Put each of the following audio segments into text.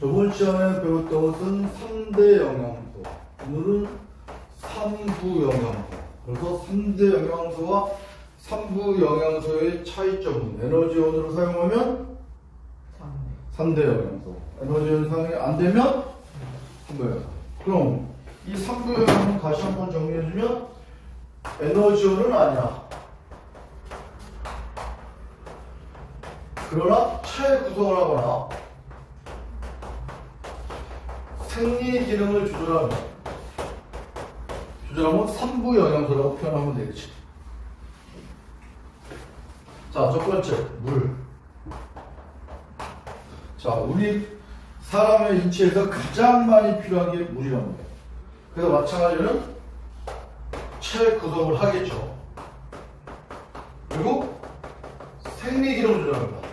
저번 시간에 배웠던 것은 3대 영양소. 오늘은 3부 영양소. 그래서 3대 영양소와 3부 영양소의 차이점은 에너지원으로 사용하면 3대 영양소. 에너지원 사용이 안 되면 뭐예요? 그럼 이 3부 영양소 다시 한번 정리해주면 에너지원은 아니야. 그러나 차의 구성을 하거나 생리 기능을 조절하면 조절하면 3부 영양소라고 표현하면 되겠지. 자, 첫 번째, 물. 자, 우리 사람의 인체에서 가장 많이 필요한 게 물이란 말이에요. 그래서 마찬가지로 체 구성을 하겠죠. 그리고 생리 기능을 조절합니다.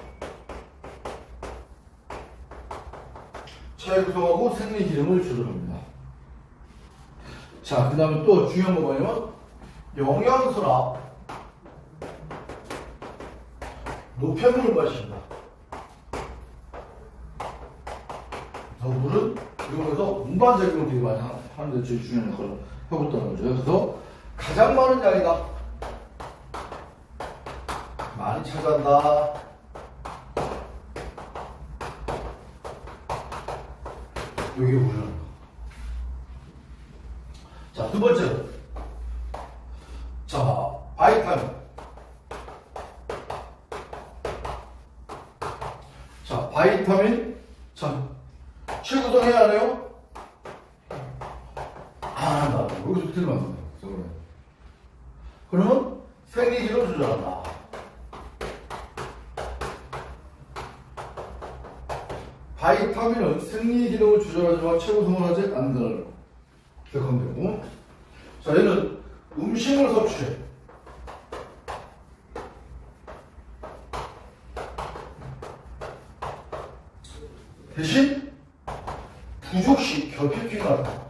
체 구성하고 생리 기능을 조절합니다. 자, 그 다음에 또 중요한 거 뭐냐면 영양소나 노폐물을 마십니다. 저 물은 이용해서 운반 작용을 되게 많이 하- 하는데 제일 중요한 역할을 하고 있다는 거죠. 그래서 가장 많은 양이다. 많이 차지한다. 여기 물은. 자, 두 번째로. 자, 바이타민. 자, 바이타민. 자, 최구성해야 하네요? 안 한다. 여기서 틀리면 안 된다. 그러면 생리기를 조절한다. 바이타민은 생리 기능을 조절하지만 최고성을 하지 않는다는 거. 기억하면 되고. 자, 얘는 음식을 섭취해. 대신 부족시 결핍기가.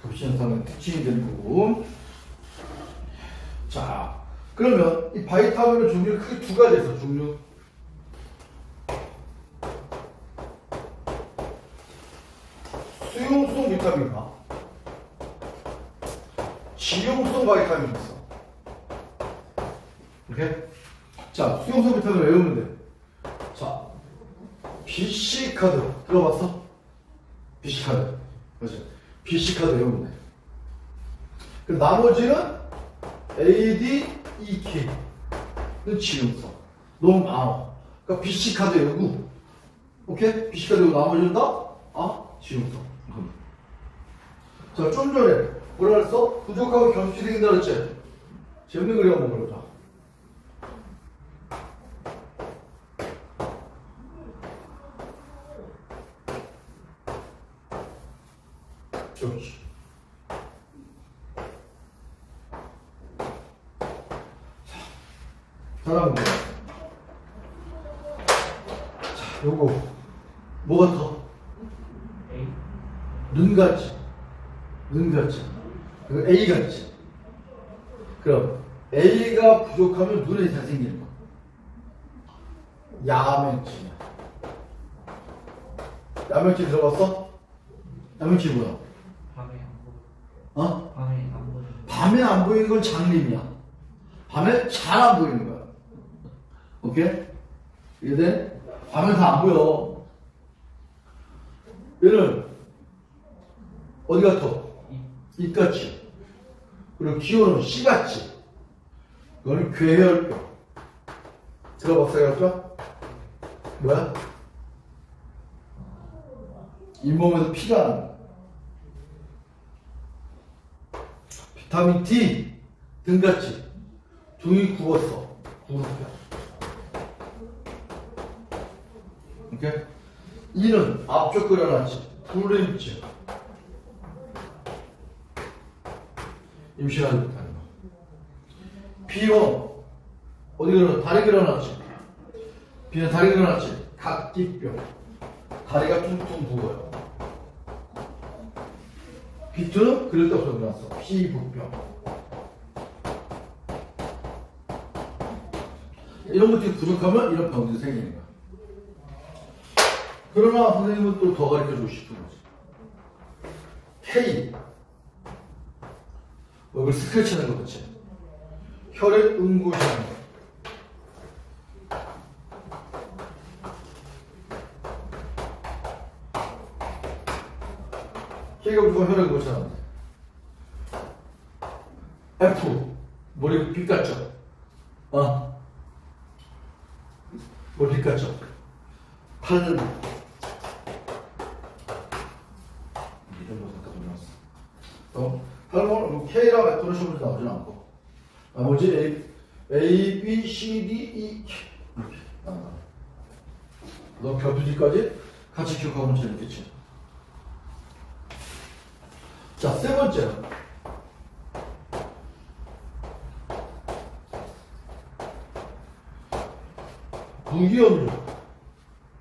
급신상의 특징이 되는 거고. 자, 그러면 이 바이타민의 종류는 크게 두 가지 있어, 종류. 수용성 비타민과 지용성 바이타민이 있어. 오케이? 자, 수용성 비타민 외우면 돼. 자, BC 카드 들어봤어? BC 카드. 그렇지? BC 카드 외우면 돼. 그 나머지는 AD, EK. 는 지용성. 너무 많아. 그러니까 BC 카드 외우고, 오케이? BC 카드 외우고 나머지는 다, 아, 지용성. 자, 좀 전에 뭐라 그랬어? 부족하고 경직이 생긴다 그랬지? 재밌는 그림 한번 보자. 그렇지. 뭐? 자, 요거 뭐가 더? A 눈 같지? 눈 같지? 그리고 A 같지? 그럼 A가 부족하면 눈에 잘 생기는 거. 야맹증이야. 야맹증 들어봤어? 야맹증 뭐야? 밤에 안 보여 어? 밤에 안 보여 밤에 안 보이는 건 장님이야. 밤에 잘 안 보이는 거야. 오케이? 이해돼? 밤에 다 안 보여. 얘는 어디? 이 입같이. 그리고 기호는 씨같이. 그거는 괴혈병. 들어봤어, 요 뭐야? 잇몸에서 피가 나는. 비타민 D 등같이 등이 굽었어. 구르병. 오케이? 이는 앞쪽 그려놨지. 불임증. 임신하지 못하는 거. 비원. 어디 그려놨 다리 그려놨지. 비는 다리 그려놨지. 각기병. 다리가 퉁퉁 부어요. 비트는 그릴 때 없어 그려놨어. 피부병. 이런 것들이 부족하면 이런 병들이 생기는 거야. 그러나 선생님은 또 더 가르쳐 주고 싶은 거지. K. 얼굴 스크래치 하는 거 그치? 혈액 응고시하는 거. K가 무조건 혈액 응고시하는 거. F. 머리 빗 같죠? 어? 머리 빗 같죠? 팔. 이런 거 잠깐 나왔어. 또, 팔목은 K랑 F로 시험을 나오진 않고. 나머지 A, A, B, C, D, E. 이렇게 나와. 너 겹표지까지 같이 기억하면 재밌겠지. 자, 세 번째. 무기염류.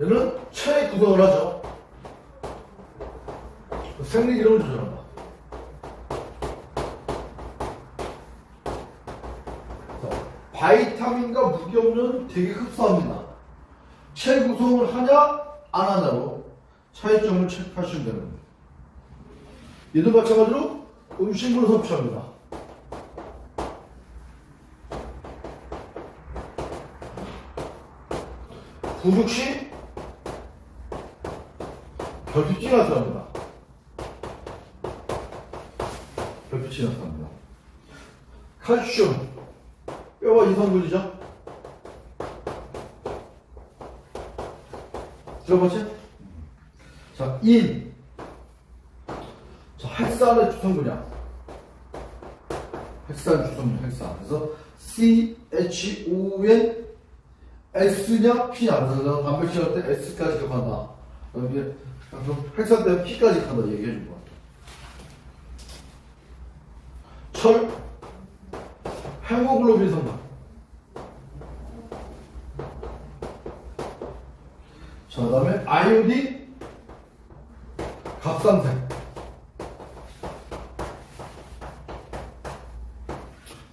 얘는 체의 구성을 하죠. 생리기름을 조절한다. 자, 바이타민과 무기염류는 되게 흡사합니다. 체 구성을 하냐, 안 하냐로 차이점을 체크하시면 겁니다. 얘도 마찬가지로 음식물을 섭취합니다. 부족 시 별빛이 나타납니다. 별빛이 나타납니다. 칼슘 뼈와 이성분이죠. 들어봤지? 자, 인. 자, 핵산의 주성분이야. 핵산 주성분, 핵산. 그래서 CHON S냐 P냐 그래서 단백질 할때 S까지 기억한다 방금 핵산 때문에 P까지 간다 얘기해 준 거야 철 헤모글로빈 성분 자 그다음에 아이오딘 갑상생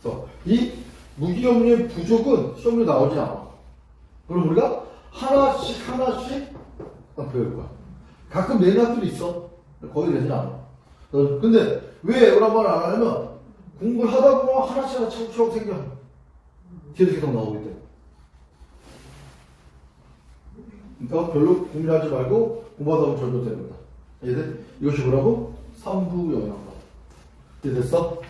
그래서 이 무기염류의 부족은 시험에 나오지 않아 그럼 우리가 하나씩 하나씩 딱 배울 거야. 가끔 학교도 있어. 거의 되진 않아. 어, 근데 왜 이런 말을 안 하냐면 공부를 하다 보면 하나씩 하나씩 차곡차곡 생겨. 뒤에서 계속 나오기 때문에. 그러니까 별로 고민하지 말고 공부하다 보면 절도 됩니다. 이해돼? 이것이 뭐라고? 3부 영양가. 이해됐어?